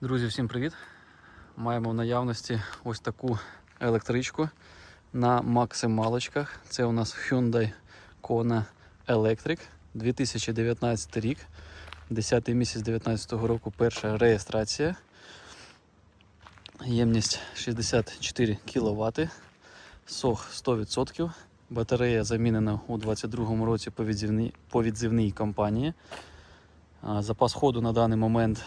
Друзі, всім привіт! Маємо в наявності ось таку електричку на максималочках. Це у нас Hyundai Kona Electric 2019 рік, 10 місяць 2019 року перша реєстрація. Ємність 64 кВт, сох 100%. Батарея замінена у 2022 році по відзивній, по відзивній компанії. Запас ходу на даний момент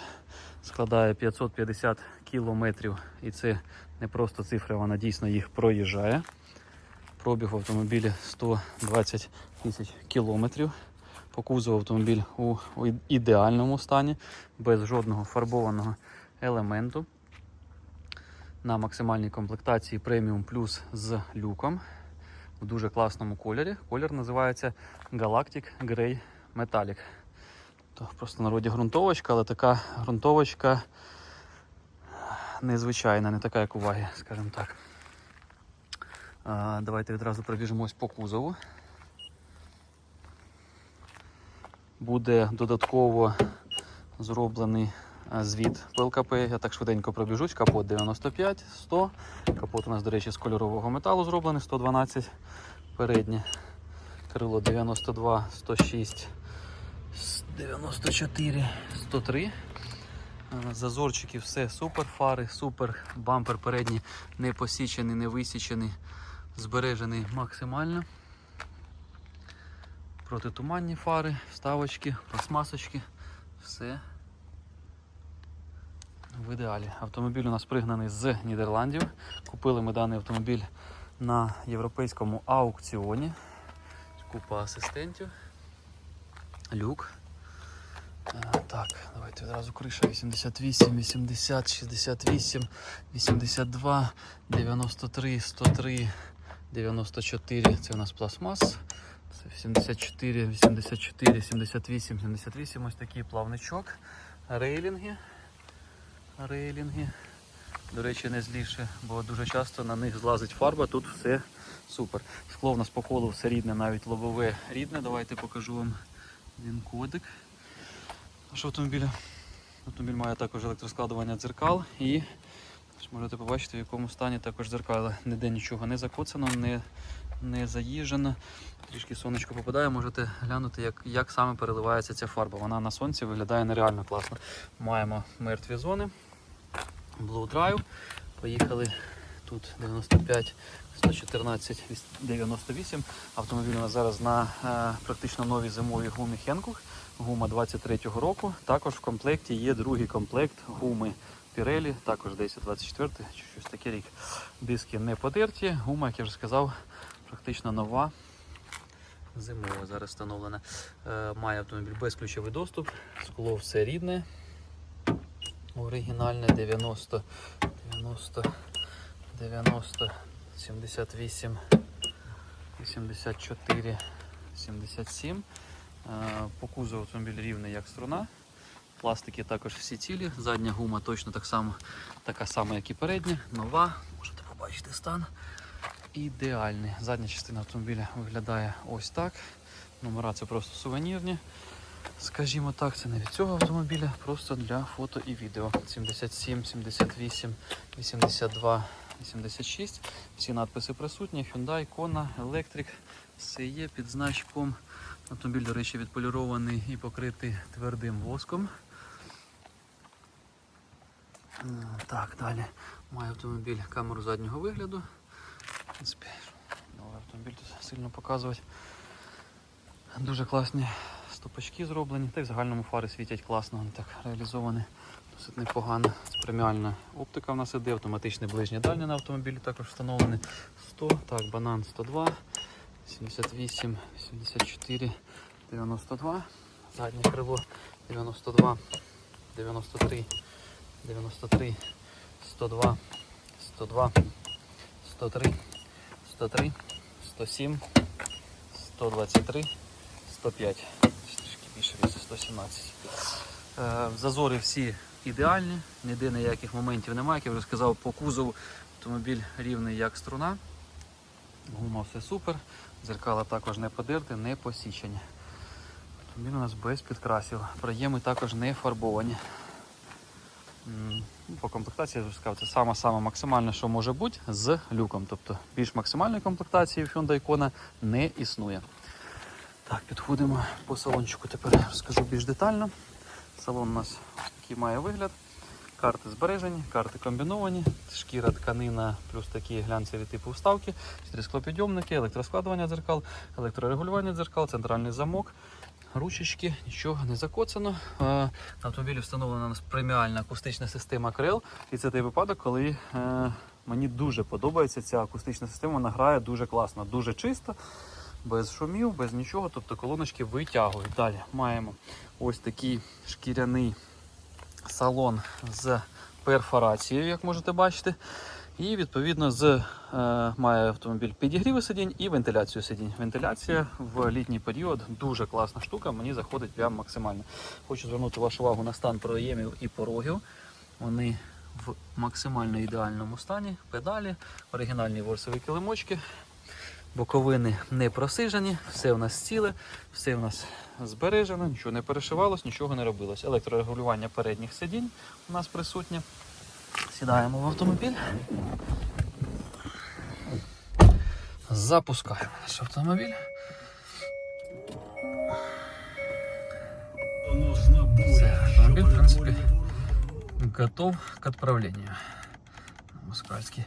складає 550 кілометрів, і це не просто цифра, вона дійсно їх проїжджає. Пробіг в автомобілі 120 тисяч кілометрів. По кузову автомобіль у, ідеальному стані, без жодного фарбованого елементу. На максимальній комплектації Premium Plus з люком в дуже класному кольорі. Колір називається Galactic Grey Metallic. То просто народі ґрунтовочка, але така ґрунтовочка незвичайна, не така, як у вагі, скажімо так. А, давайте відразу пробіжимось по кузову. Буде додатково зроблений звіт ПЛКП. Я так швиденько пробіжусь. Капот 95, 100. Капот у нас, до речі, з кольорового металу зроблений 112. Переднє крило 92, 106. 94, 103. Е, Зазорчики, все супер, фари, супер, бампер передній не посічений, не висічений, збережений максимально. Протитуманні фари, вставочки, пластмасочки, все в ідеалі. Автомобіль у нас пригнаний з Нідерландів. Купили ми даний автомобіль на європейському аукціоні. Купа асистентів. Люк. Е, Так, давайте одразу криша 88, 80, 68, 82, 93, 103, 94. Це у нас пластмас. Це 74, 84, 78, 78. Ось такий плавничок. Рейлінги. Рейлінги. До речі, не зліше, бо дуже часто на них злазить фарба, тут все супер. Скло в нас по колу все рідне, навіть лобове рідне. Давайте покажу вам він кодик нашого автомобіля. Автомобіль має також електроскладування дзеркал і можете побачити, в якому стані також дзеркала. Ніде нічого не закоцано, не, не заїжджено. Трішки сонечко попадає, можете глянути, як, як саме переливається ця фарба. Вона на сонці виглядає нереально класно. Маємо мертві зони, Drive. Поїхали тут 95, 114, 98. Автомобіль у нас зараз на е, практично новій зимовій гумі Хенкух. Гума 23-го року. Також в комплекті є другий комплект гуми Pirelli, також 1024 чи щось таке рік. Диски не подерті. Гума, як я вже сказав, практично нова. Зимова зараз встановлена. Е, має автомобіль безключовий доступ. Скло все рідне. Оригінальне 90, 90, 90, 78, 84, 77. Е, По кузову автомобіль рівний як струна. Пластики також всі цілі. Задня гума точно так само, така сама, як і передня. Нова. Можете побачити стан. Ідеальний. Задня частина автомобіля виглядає ось так. Номера це просто сувенірні. Скажімо так, це не від цього автомобіля, просто для фото і відео. 77, 78, 82, 86. Всі надписи присутні. Hyundai, Kona, Electric. Все є під значком. Автомобіль, до речі, відполірований і покритий твердим воском. Е, Так, далі має автомобіль камеру заднього вигляду. В принципі, новий автомобіль тут сильно показувати. Дуже класні стопочки зроблені, та й в загальному фари світять класно, вони так реалізовані, досить непогано. Преміальна оптика в нас іде, автоматичне ближнє дальнє на автомобілі також встановлене. 100, так, банан 102, 78, 84, 92, заднє крило 92, 93, 93, 102, 102, 103, 103, 107, 123, 105. Трішки більше від 117. Е, Зазори всі ідеальні, ніде ніяких моментів немає. Як я вже сказав, по кузову автомобіль рівний як струна. Гума все супер. Зеркала також не подерти, не посічені. Автомобіль у нас без підкрасів. Проєми також не фарбовані. Ну, По комплектації я вже сказав, це саме саме максимальне, що може бути з люком. Тобто більш максимальної комплектації в Hyundai Kona не існує. Так, підходимо по салончику. Тепер розкажу більш детально. Салон у нас такий має вигляд. Карти збережені, карти комбіновані, шкіра, тканина, плюс такі глянцеві типу вставки, чотири склопідйомники, електроскладування дзеркал, електрорегулювання дзеркал, центральний замок, ручечки, нічого не закоцано. Е, На автомобілі встановлена преміальна акустична система крил. І це той випадок, коли е, мені дуже подобається ця акустична система. Вона грає дуже класно, дуже чисто, без шумів, без нічого. Тобто колоночки витягують. Далі маємо ось такий шкіряний салон з перфорацією, як можете бачити. І відповідно з, е, має автомобіль підігріви сидінь і вентиляцію сидінь. Вентиляція в літній період дуже класна штука, мені заходить прям максимально. Хочу звернути вашу увагу на стан проємів і порогів. Вони в максимально ідеальному стані. Педалі, оригінальні ворсові килимочки, боковини не просижені, все у нас ціле, все у нас збережено, нічого не перешивалось, нічого не робилось. Електрорегулювання передніх сидінь у нас присутнє. Сідаємо в автомобіль. Запускаємо наш автомобіль. Все, автомобіль, в принципі, готов к відправленню. Москальський.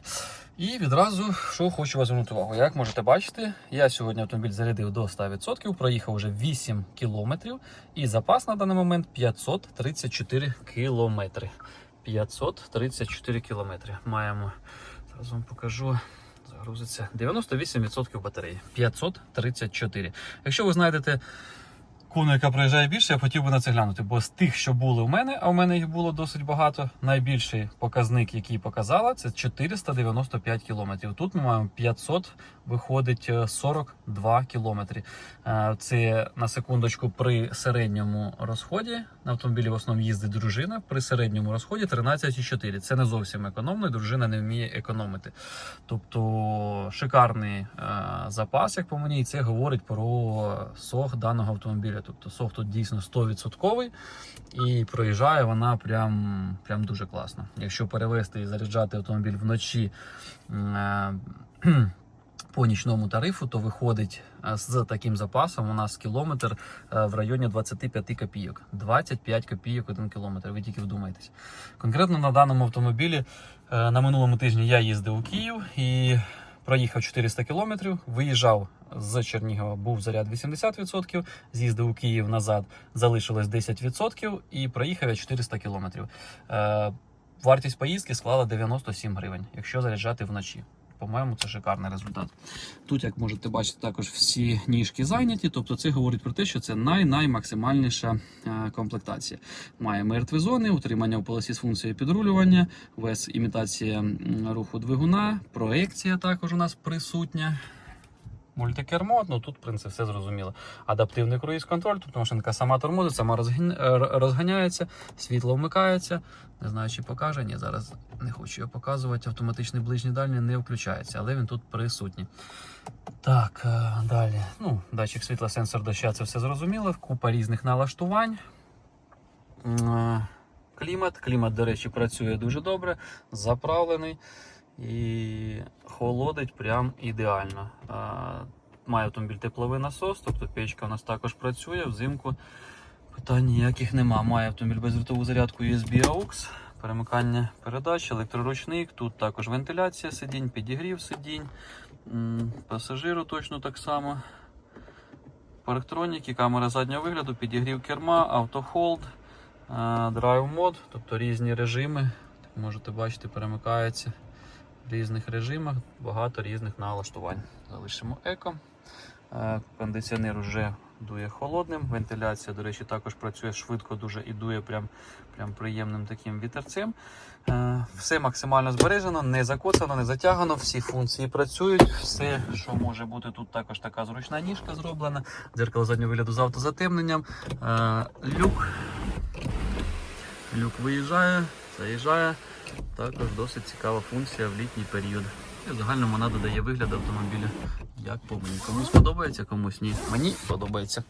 І відразу, що хочу вас звернути увагу. Як можете бачити, я сьогодні автомобіль зарядив до 100%, проїхав вже 8 кілометрів, і запас на даний момент 534 кілометри. 534 кілометри. Маємо, зараз вам покажу. Загрузиться 98% батареї. 534. Якщо ви знайдете куну, яка проїжджає більше, я хотів би на це глянути. Бо з тих, що були у мене, а у мене їх було досить багато. Найбільший показник, який показала, це 495 кілометрів. Тут ми маємо 500, виходить е, 42 кілометри. Е, Це на секундочку при середньому розході. На автомобілі в основному їздить дружина. При середньому розході 13,4. Це не зовсім економно, і дружина не вміє економити. Тобто шикарний е, запас, як по мені, і це говорить про сох даного автомобіля. Тобто сох тут дійсно 100% і проїжджає вона прям, прям дуже класно. Якщо перевести і заряджати автомобіль вночі. е, По нічному тарифу, то виходить е, з таким запасом у нас кілометр е, в районі 25 копійок. 25 копійок один кілометр. Ви тільки вдумайтесь. Конкретно на даному автомобілі на минулому тижні я їздив у Київ і проїхав 400 кілометрів. Виїжджав з Чернігова, був заряд 80%, з'їздив у Київ назад, залишилось 10% і проїхав я 400 кілометрів. Е, Вартість поїздки склала 97 гривень, якщо заряджати вночі. По-моєму, це шикарний результат. Тут, як можете бачити, також всі ніжки зайняті. Тобто, це говорить про те, що це най-наймаксимальніша е, комплектація. Має мертві зони, утримання в полосі з функцією підрулювання, вес імітація руху двигуна, проекція також у нас присутня. Мультикермо, ну тут, в принципі, все зрозуміло. Адаптивний круїз-контроль, тобто машинка сама тормозить, сама е, розганяється, світло вмикається. Не знаю, чи покаже. Ні, зараз не хочу його показувати. Автоматичний ближній дальній не включається, але він тут присутній. Так, е, далі. Ну, датчик світла, сенсор доща, це все зрозуміло. Купа різних налаштувань. Е, Клімат. Клімат, до речі, працює дуже добре, заправлений і холодить прям ідеально. Має автомобіль тепловий насос, тобто печка у нас також працює. Взимку питань ніяких нема. Має автомобіль бездротову зарядку USB AUX, перемикання передач, електроручник. Тут також вентиляція сидінь, підігрів сидінь, пасажиру точно так само. По електроніки, камера заднього вигляду, підігрів керма, автохолд, драйв мод, тобто різні режими. Можете бачити, перемикається різних режимах, багато різних налаштувань. Залишимо еко. Е, Кондиціонер вже дує холодним. Вентиляція, до речі, також працює швидко дуже і дує прям, прям приємним таким вітерцем. Е, Все максимально збережено, не закоцано, не затягано. Всі функції працюють. Все, що може бути, тут також така зручна ніжка зроблена. Дзеркало заднього вигляду з автозатемненням. Е, Люк. Люк виїжджає, заїжджає. Також досить цікава функція в літній період. І загальному вона додає вигляд автомобіля як по мені. Комусь подобається, комусь ні. Мені подобається.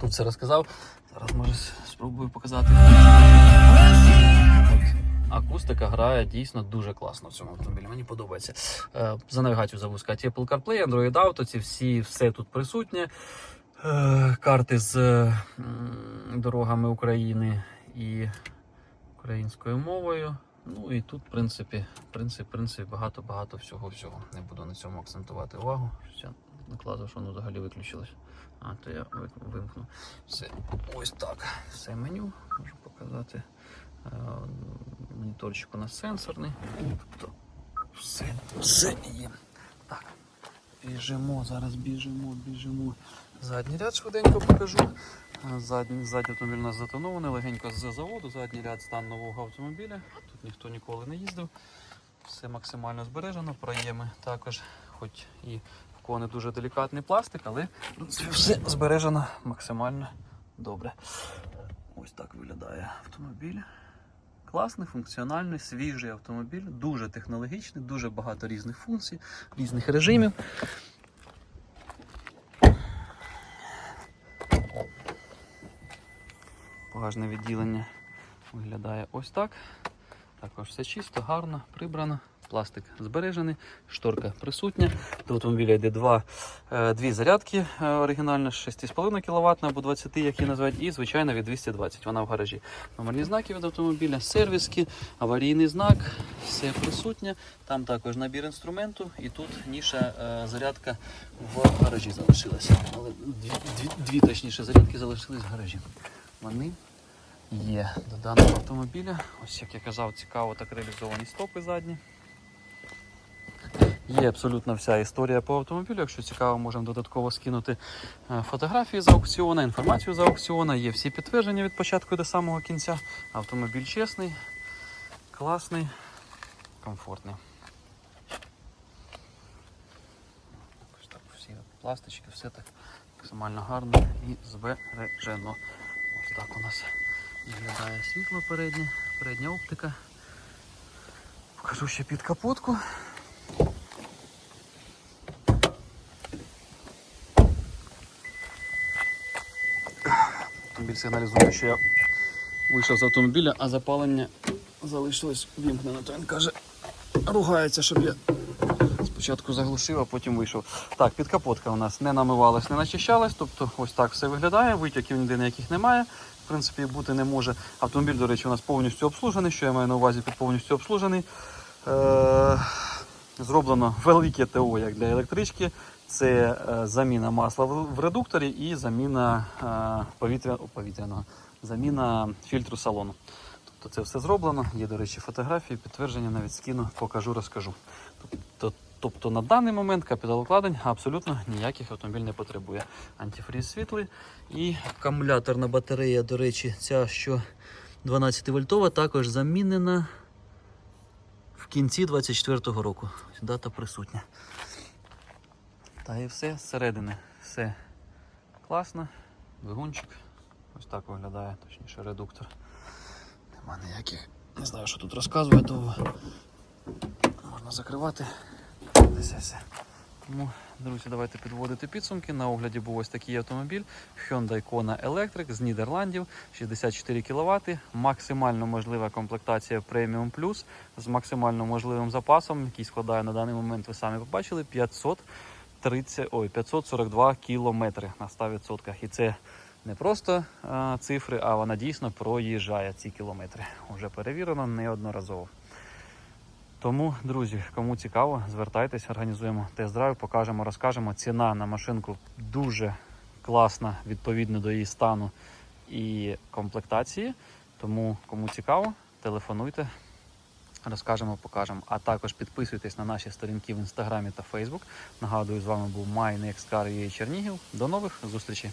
Тут все розказав. Зараз може спробую показати. акустика грає дійсно дуже класно в цьому автомобілі. Мені подобається. Е, За навігацію забув сказати. Apple CarPlay, Android Auto, ці всі, все тут присутнє. Е, Карти з дорогами України і українською мовою. Ну і тут, в принципі, в принципі багато-багато всього-всього. Не буду на цьому акцентувати увагу. Ще накладу, що воно взагалі виключилось. А, то я вимкну. Все. Ось так. Все меню можу показати. Е, Моніторчик у нас сенсорний. Тобто все, все є. Так. Біжимо, зараз біжимо, біжимо. Задній ряд швиденько покажу. Задній, задній автомобіль у нас затонований, легенько з заводу. Задній ряд стан нового автомобіля. Тут ніхто ніколи не їздив. Все максимально збережено. Проєми також, хоч і в кого не дуже делікатний пластик, але все збережено максимально добре. Ось так виглядає автомобіль. Класний, функціональний, свіжий автомобіль, дуже технологічний, дуже багато різних функцій, різних режимів. Багажне відділення виглядає ось так. Також все чисто, гарно, прибрано. Пластик збережений, шторка присутня. До автомобіля йде два, е, дві зарядки е, оригінально 6,5 кВт або 20, як її називають, і звичайно від 220. Вона в гаражі. Номерні знаки від автомобіля, сервіски, аварійний знак, все присутнє. Там також набір інструменту, і тут ніша е, зарядка в гаражі залишилася. Але дві, дві, дві точніше зарядки залишились в гаражі. Вони є до даного автомобіля. Ось як я казав, цікаво так реалізовані стопи задні. Є абсолютно вся історія по автомобілю. Якщо цікаво, можемо додатково скинути е, фотографії з аукціону, інформацію з аукціону. Є всі підтвердження від початку до самого кінця. Автомобіль чесний, класний, комфортний. Ось так всі пластички, все так максимально гарно і збережено. Ось так у нас виглядає світло переднє, передня оптика. Покажу ще під капотку. Автомобіль сигналізує, що я вийшов з автомобіля, а запалення залишилось вімкнено. То він каже, ругається, щоб я спочатку заглушив, а потім вийшов. Так, підкапотка у нас не намивалась, не начищалась, тобто ось так все виглядає, витяків ніде ніяких немає. В принципі, бути не може. Автомобіль, до речі, у нас повністю обслужений. Що я маю на увазі під повністю обслужений. Е- зроблено велике ТО, як для електрички. Це е, заміна масла в редукторі і заміна е, повітря, повітряного, заміна фільтру салону. Тобто це все зроблено. Є, до речі, фотографії, підтвердження, навіть скину, покажу, розкажу. Тобто, тобто на даний момент капіталокладень абсолютно ніяких автомобіль не потребує. Антифріз світлий і акумуляторна батарея, до речі, ця що 12 вольтова, також замінена в кінці 24-го року. Дата присутня. Та і все зсередини. Все класно. Двигунчик. Ось так виглядає, точніше, редуктор. Нема ніяких. Не знаю, що тут розказує, довго. Можна закривати. Все. Тому, друзі, давайте підводити підсумки. На огляді був ось такий автомобіль Hyundai Kona Electric з Нідерландів, 64 кВт, максимально можлива комплектація Premium Plus з максимально можливим запасом, який складає на даний момент, ви самі побачили, 530, ой, 542 кілометри на 100%. І це не просто а, цифри, а вона дійсно проїжджає ці кілометри. Уже перевірено неодноразово. Тому, друзі, кому цікаво, звертайтесь, організуємо тест-драйв, покажемо, розкажемо. Ціна на машинку дуже класна, відповідно до її стану і комплектації. Тому, кому цікаво, телефонуйте, розкажемо, покажемо. А також підписуйтесь на наші сторінки в інстаграмі та Фейсбук. Нагадую, з вами був MyNextCar.ua Чернігів. До нових зустрічей!